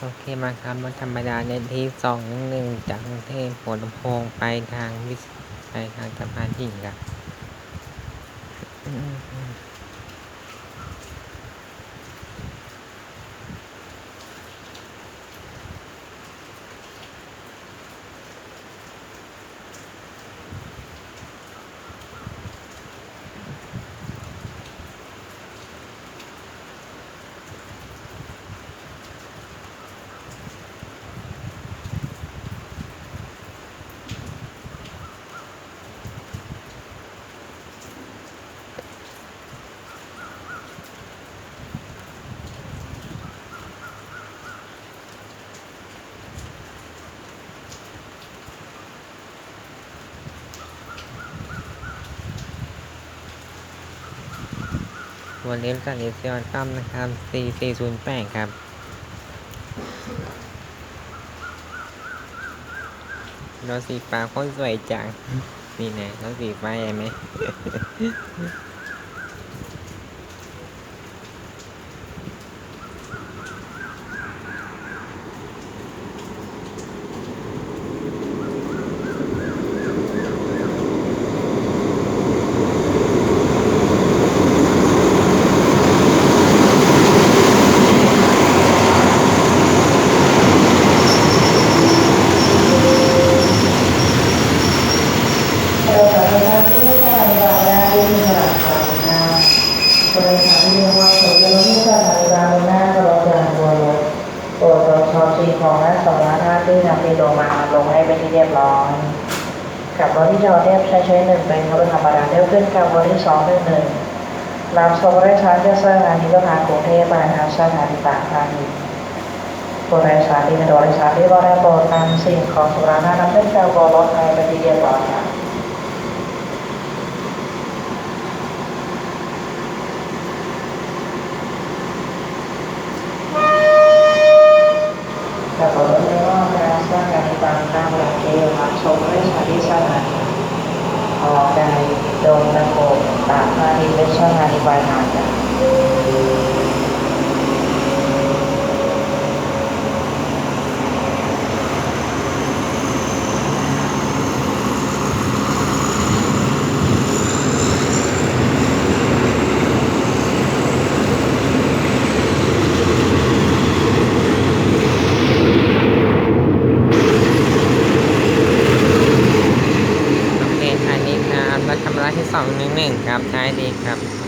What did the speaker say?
โอเคมาครับรถธรรมดาในที่สองหนึ่งจากกรุงเทพหัวลำโพงไปทางวิไปทางสะพานหินครับ อืมวันเล็บจากเอเซียนตั้มนะครับ 4408 ครับรถสีฟ้าโคตรสวยจัง นี่ไงรถสีฟ้าใหญ่ไหม เราสามารถที่จะทำได้ด้วยขนาดกลางหน้าบริษัทที่เรียกว่าสมยนต์ที่สถานีกลางหน้าก็รถยางตัวรถตัวรถชอบซี ของหน้าสองล้านห้าที่นำไปลงมาลงให้เป็นที่เรียบร้อยกับบริจาคเรียใช้ใช้หนึ่งเป็นพระธรรมดาเร็วขึ้นกับบริสองหนึ่งหนึ่งนำทรงได้ช้าจะสถานีก็ทางกรุงเทพมาทางสถานีต่างทางอีกบริษัทที่เป็นบริษัทที่ว่าได้โปรดนำสิ่งของสุรานาำขึ้นกับบรถให้เป็นที่เรียบร้อย ค่ะแต่ผมไม่ว่าการสร้างการในบางตามหลักเกณฑ์มาชมด้วยชาติชาติออกใจดนตะโกตามมาที่เป็นช่างงานบายทางกัน โองหนึ่งหนึ่งครับท้าดีครับ